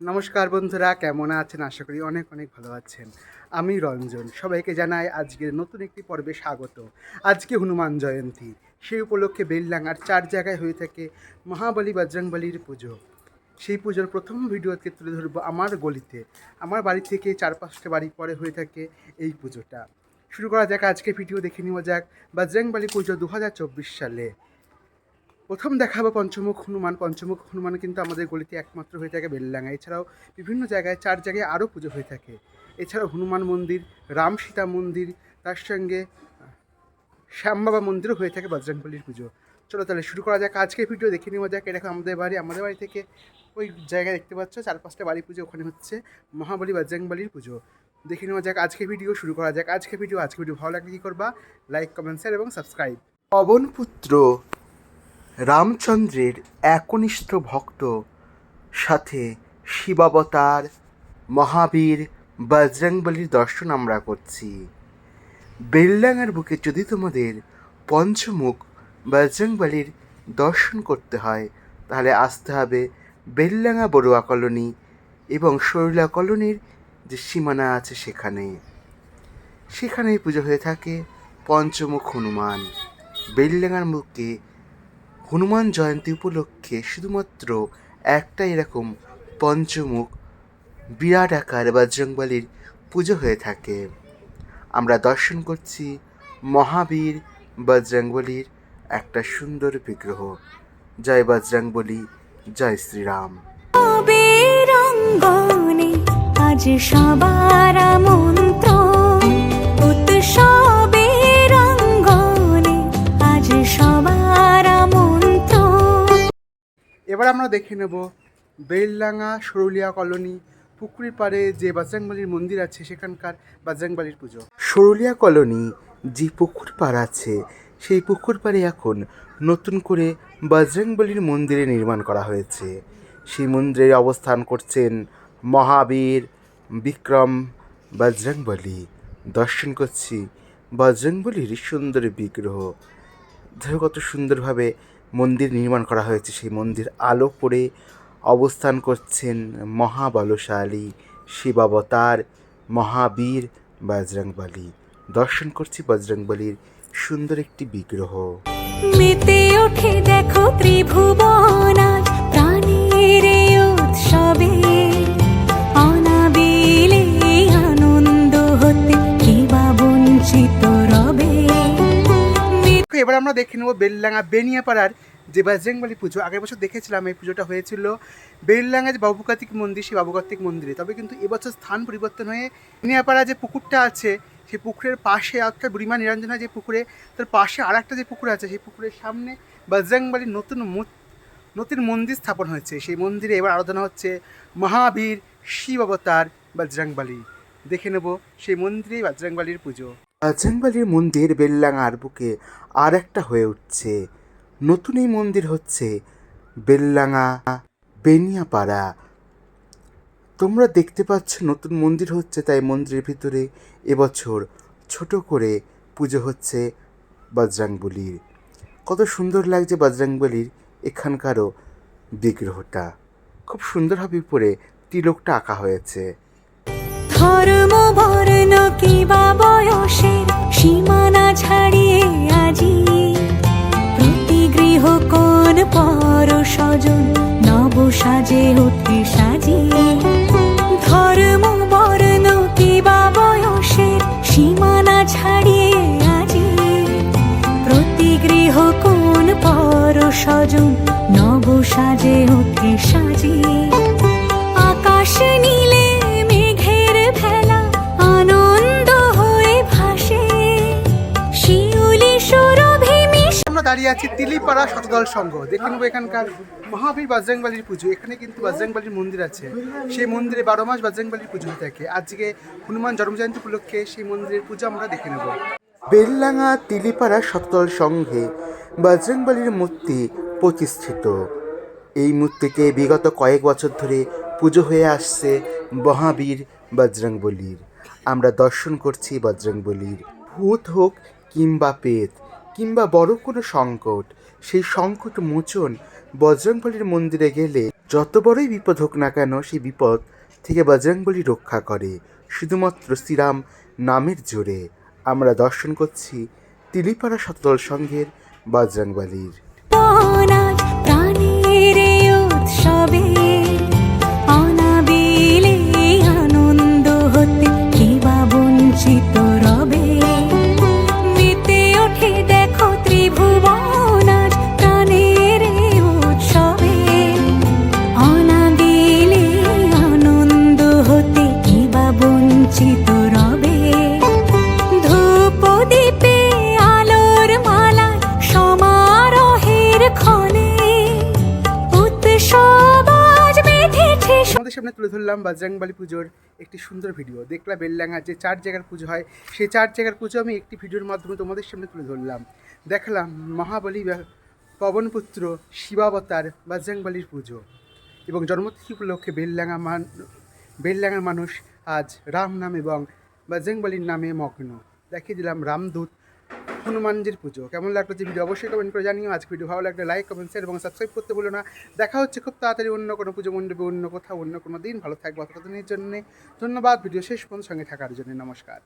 নমস্কার বন্ধুরা, কেমন আছেন? আশা করি অনেক অনেক ভালো আছেন। আমি রঞ্জন, সবাইকে জানাই আজকের নতুন একটি পর্বে স্বাগত। আজকে হনুমান জয়ন্তী, সেই উপলক্ষে বেলডাঙ্গার চার জায়গায় হয়ে থাকে মহাবলী বজরংবলীর পুজো। সেই পুজোর প্রথম ভিডিওতে তুলে ধরবো আমার গলিতে। আমার বাড়ি থেকে চার পাঁচটা বাড়ি পরে হয়ে থাকে এই পুজোটা। শুরু করা যাক আজকে ভিডিও দেখে নেওয়া যাক বজরংবলী পুজো দু হাজার চব্বিশ সালে। প্রথম দেখাবো পঞ্চমুখ হনুমান। পঞ্চমুখ হনুমান কিন্তু আমাদের গলিতে একমাত্র হয়ে থাকে বেলডাঙ্গা। এছাড়াও বিভিন্ন জায়গায়, চার জায়গায় আরও পুজো হয়ে থাকে। এছাড়াও হনুমান মন্দির, রাম সীতা মন্দির, তার সঙ্গে শ্যাম বাবা মন্দিরও হয়ে থাকে বজরংবলির পুজো। চলো তাহলে শুরু করা যাক। আজকের ভিডিও দেখে নেওয়া যাক। এটা আমাদের বাড়ি। আমাদের বাড়ি থেকে ওই জায়গায় দেখতে পাচ্ছ, চার পাঁচটা বাড়ি পুজো ওখানে হচ্ছে। মহাবলী বজরংবলির পুজো। দেখে নেওয়া যাক আজকে ভিডিও শুরু করা যাক। আজকে ভিডিও আজকে ভিডিও ভালো লাগলে কী করবা? লাইক কমেন্ট শেয়ার এবং সাবস্ক্রাইব পবন পুত্র রামচন্দ্রের একনিষ্ঠ ভক্ত, সাথে শিবাবতার মহাবীর বজরংবলীর দর্শন আমরা করছি। বেলডাঙার বুকে যদি তোমাদের পঞ্চমুখ বজরংবলীর দর্শন করতে হয়, তাহলে আসতে হবে বেলডাঙা বড়ুয়া কলোনি এবং শৈলা কলোনির যে সীমানা আছে সেখানে। সেখানেই পুজো হয়ে থাকে পঞ্চমুখ হনুমান। বেলডাঙার মুখে হনুমান জয়ন্তী উপলক্ষে শুধুমাত্র একটা এরকম পঞ্চমুখ, বিরাট আকার বজরংবলীর পুজো হয়ে থাকে। আমরা দর্শন করছি মহাবীর বজরংবলীর একটা সুন্দর বিগ্রহ। জয় বজরংবলী, জয় শ্রীরাম। আজ সবার মন্ত্র এবার আমরা দেখে নেব বেলডাঙ্গা সরুলিয়া কলোনি, পুকুরের পাড়ে যে বজরংবলীর মন্দির আছে সেখানকার বজরংবলীর পুজো। সরুলিয়া কলোনি যে পুকুর পাড় আছে, সেই পুকুর পাড়ে এখন নতুন করে বজরংবলীর মন্দিরে নির্মাণ করা হয়েছে। সেই মন্দিরে অবস্থান করছেন মহাবীর বিক্রম বজরংবলী। দর্শন করছি বজরংবলীর সুন্দর বিগ্রহ। কত সুন্দরভাবে মন্দির নির্মাণ করা হয়েছে। সেই মন্দির আলো পড়ে অবস্থান করছেন মহাবলশালী শিবাবতার মহাবীর বজরংবলী। দর্শন করছি বজরংবলীর সুন্দর একটি বিগ্রহ। মেতে ওঠে দেখো ত্রিভুবন প্রাণীর উৎসবে এবার আমরা দেখে নেব বেলডাঙ্গা বেনিয়াপাড়ার যে বজরংবলী পুজো। আগের বছর দেখেছিলাম এই পুজোটা হয়েছিল বেলডাঙ্গা যে বাবু কার্তিক মন্দির, সেই বাবু কার্তিক মন্দিরে। তবে কিন্তু এবছর স্থান পরিবর্তন হয়ে বেনিয়াপাড়া যে পুকুরটা আছে, সেই পুকুরের পাশে একটা বুড়িমা নিরঞ্জনা যে পুকুরে, তার পাশে আর একটা যে পুকুর আছে, সেই পুকুরের সামনে বজরংবলীর নতুন নতুন মন্দির স্থাপন হয়েছে। সেই মন্দিরে এবার আরাধনা হচ্ছে মহাবীর শিব অবতার বজরংবলী দেখে নেব সেই মন্দিরেই বজরংবলীর পুজো। বজরংবলীর মন্দির বেললাঙার বুকে আর একটা হয়ে উঠছে। নতুন এই মন্দির হচ্ছে বেললাঙা, বেনিয়াপাড়া। তোমরা দেখতে পাচ্ছ নতুন মন্দির হচ্ছে তাই মন্দিরের ভিতরে এবছর ছোট করে পুজো হচ্ছে বজরাংবলির। কত সুন্দর লাগছে বজরাংবলির এখানকারও বিগ্রহটা। খুব সুন্দরভাবে উপরে তিলকটা আঁকা হয়েছে। ধর্ম বর্ণ কিবা বয়সের সীমানা ছাড়িয়ে আজি। প্রতি গৃহ কোন পর স্বজন নব সাজে উঠে সাজিয়ে ধর্ম বর্ণ কিবা বয়সের সীমানা ছাড়িয়ে আজি। প্রতি গৃহ কোন পর স্বজন নব সাজে উঠে সাজিয়ে দাঁড়িয়ে আছি তিলিপাড়া শতদল সংঘ। দেখে নেব এখানকার মহাবীর বজরংবলীর পুজো। এখানে কিন্তু বজরংবলীর মন্দির আছে। সেই মন্দিরে বারো মাস বজরংবলীর পুজো হয়ে থাকে। আজকে হনুমান জন্মজয়ন্তী উপলক্ষে সেই মন্দিরের পুজো আমরা দেখে নেব। বেললাঙা তিলিপাড়া শতদল সংঘে বজরংবলীর মূর্তি প্রতিষ্ঠিত। এই মূর্তিকে বিগত কয়েক বছর ধরে পুজো হয়ে আসছে মহাবীর বজরংবলীর। আমরা দর্শন করছি বজরংবলীর। ভূত হোক কিংবা পেত কিংবা বড় কোনো সংকট, সেই সংকট মোচন বজরংবলীর মন্দিরে গেলে যত বড়ই বিপদ হোক না কেন সেই বিপদ থেকে বজরংবলী রক্ষা করে। শুধুমাত্র শ্রীরাম নামের জোরে আমরা দর্শন করছি তিলিপাড়া শতদল সংঘের বজরংবলীর প্রাণের উৎসবে আমাদের সামনে তুলে ধরলাম বজরংবলী পুজোর একটি সুন্দর ভিডিও। দেখলাম বেলডাঙ্গার যে চার জায়গার পুজো হয়, সেই চার জায়গার পুজো আমি একটি ভিডিওর মাধ্যমে তোমাদের সামনে তুলে ধরলাম। দেখালাম মহাবলী পবনপুত্র শিবাবতার বজরংবলীর পুজো এবং জন্মতিথি উপলক্ষে বেলডাঙ্গা মান, বেলডাঙ্গার মানুষ আজ রাম নাম এবং বজরংবলীর নামে মগ্ন। দেখিয়ে দিলাম রামদূত হনুমানজির পুজো। কেমন লাগল যে ভিডিও? অবশ্যই কমেন্ট করে জানিও। আজকে ভিডিও ভালো লাগলে লাইক কমেন্ট শেয়ার এবং সাবস্ক্রাইব করতে বলো না। দেখা হচ্ছে খুব তাড়াতাড়ি অন্য কোনো পুজো মণ্ডপে, অন্য কোথাও, অন্য কোনো দিন। ভালো থাকব অতদিনের জন্য। ধন্যবাদ। ভিডিও শেষ পর্যন্ত সঙ্গে থাকার জন্য নমস্কার।